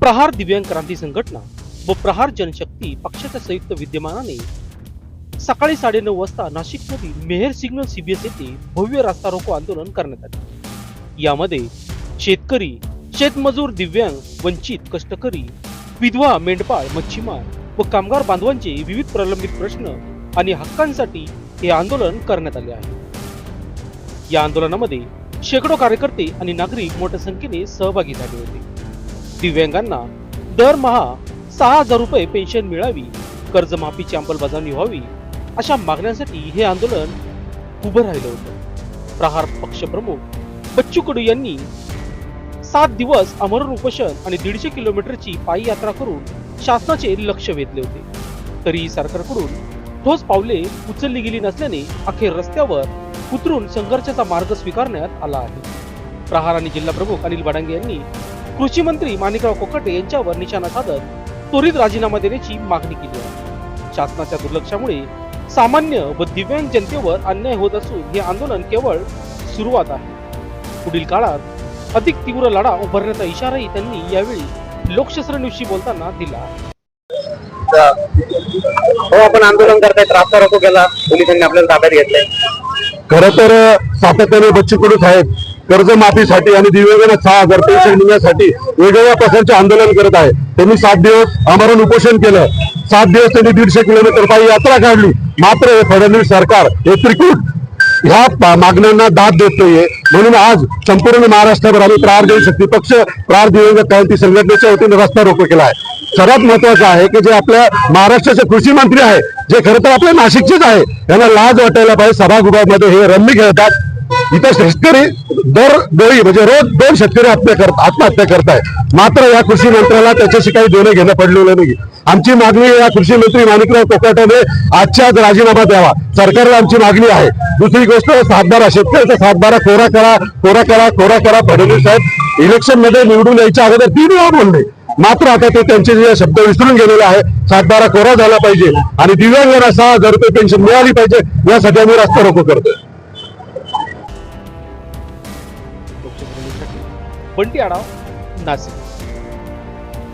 प्रहार दिव्यांग क्रांती संघटना व प्रहार जनशक्ती पक्षाच्या संयुक्त विद्यमानाने सकाळी साडेनऊ वाजता नाशिक मधील मेहर सिग्नल सीबीएस येथे भव्य रास्ता रोको आंदोलन करण्यात आले. यामध्ये शेतकरी शेतमजूर दिव्यांग वंचित कष्टकरी विधवा मेंढपाळ मच्छीमार व कामगार बांधवांचे विविध प्रलंबित प्रश्न आणि हक्कांसाठी हे आंदोलन करण्यात आले आहे. या आंदोलनामध्ये शेकडो कार्यकर्ते आणि नागरिक मोठ्या संख्येने सहभागी झाले होते. दिव्यांगांना दरमहा सहा हजार रुपये पेन्शन मिळावी कर्जमाफीची अंमलबजावणी व्हावी अशा मागण्यांसाठी हे आंदोलन उभं राहिलं होतं. प्रहार पक्षप्रमुख बच्चू कडू यांनी सात दिवस अमरण उपोषण आणि दीडशे किलोमीटरची पायी यात्रा करून शासनाचे लक्ष वेधले होते. तरी सरकारकडून ठोस पावले उचलली गेली नसल्याने अखेर रस्त्यावर उतरून संघर्षाचा मार्ग स्वीकारण्यात आला आहे. प्रहार आणि जिल्हा प्रमुख अनिल बडांगे यांनी कृषी मंत्री माणिकराव कोकाटे यांच्यावर निशाणा साधत त्वरित राजीनामा देण्याची मागणी केली आहे. शासनाच्या दुर्लक्षामुळे सामान्य व दिव्यांग जनतेवर अन्याय होत असून हे आंदोलन केवळ सुरुवात आहे. पुढील काळात अधिक तीव्र लढा उभारण्याचा इशाराही त्यांनी यावेळी लोकशास्त्र न्यूजशी बोलताना दिला हो आपण आंदोलन करतायत रास्ता रोको केला. पोलिसांनी आपल्याला ताब्यात घेतलंय. खर तर सातत्याने बच्चू कडू साहेब कर्जमाफीसाठी आणि दिव्यांगांना सहा हजार पेन्शन मिळण्यासाठी वेगवेगळ्या प्रकारचे आंदोलन करत आहे. त्यांनी सात दिवस आमरण उपोषण केलं. सात दिवस त्यांनी दीडशे किलोमीटर पायी यात्रा काढली. मात्र हे फडणवीस सरकार हे त्रिकूट ह्या मागण्यांना दाद देत नाहीये. म्हणून आज संपूर्ण महाराष्ट्रावर आम्ही प्रार देऊ शक्ती. पक्ष प्रार दिव्यांग क्रांती संघटनेच्या वतीने रस्ता रोको केला आहे. सर्वात महत्वाचं आहे की जे आपल्या महाराष्ट्राचे कृषी मंत्री आहे जे खरं तर आपल्या नाशिकचेच आहे यांना लाज वाटायला पाहिजे. सभागृहामध्ये हे रम्मी खेळतात. इथं शेतकरी दर वेळी म्हणजे रोज दोन शेतकरी हत्या करत आत्महत्या करताय मात्र या कृषी मंत्र्याला त्याच्याशी काही देणं घेणं पडलेलं नाही आमची मागणी या कृषी मंत्री माणिकराव कोकाट्याने आजच्या आज राजीनामा द्यावा. सरकारला आमची मागणी आहे. दुसरी गोष्ट सातबारा शेतकऱ्याचा सातबारा कोरा करा कोरा करा कोरा करा फडणवीस साहेब इलेक्शनमध्ये निवडून यायच्या अगोदर तीन वेळा बोलले. मात्र आता ते त्यांचे जे शब्द विसरून गेलेले आहे सातबारा कोरा झाला पाहिजे आणि दिव्यांगांना सहा हजार रुपये पेन्शन मिळाली पाहिजे यासाठी आम्ही रस्ता रोको करतोय. लोकशास्त्र बंटी आढाव नाशिक.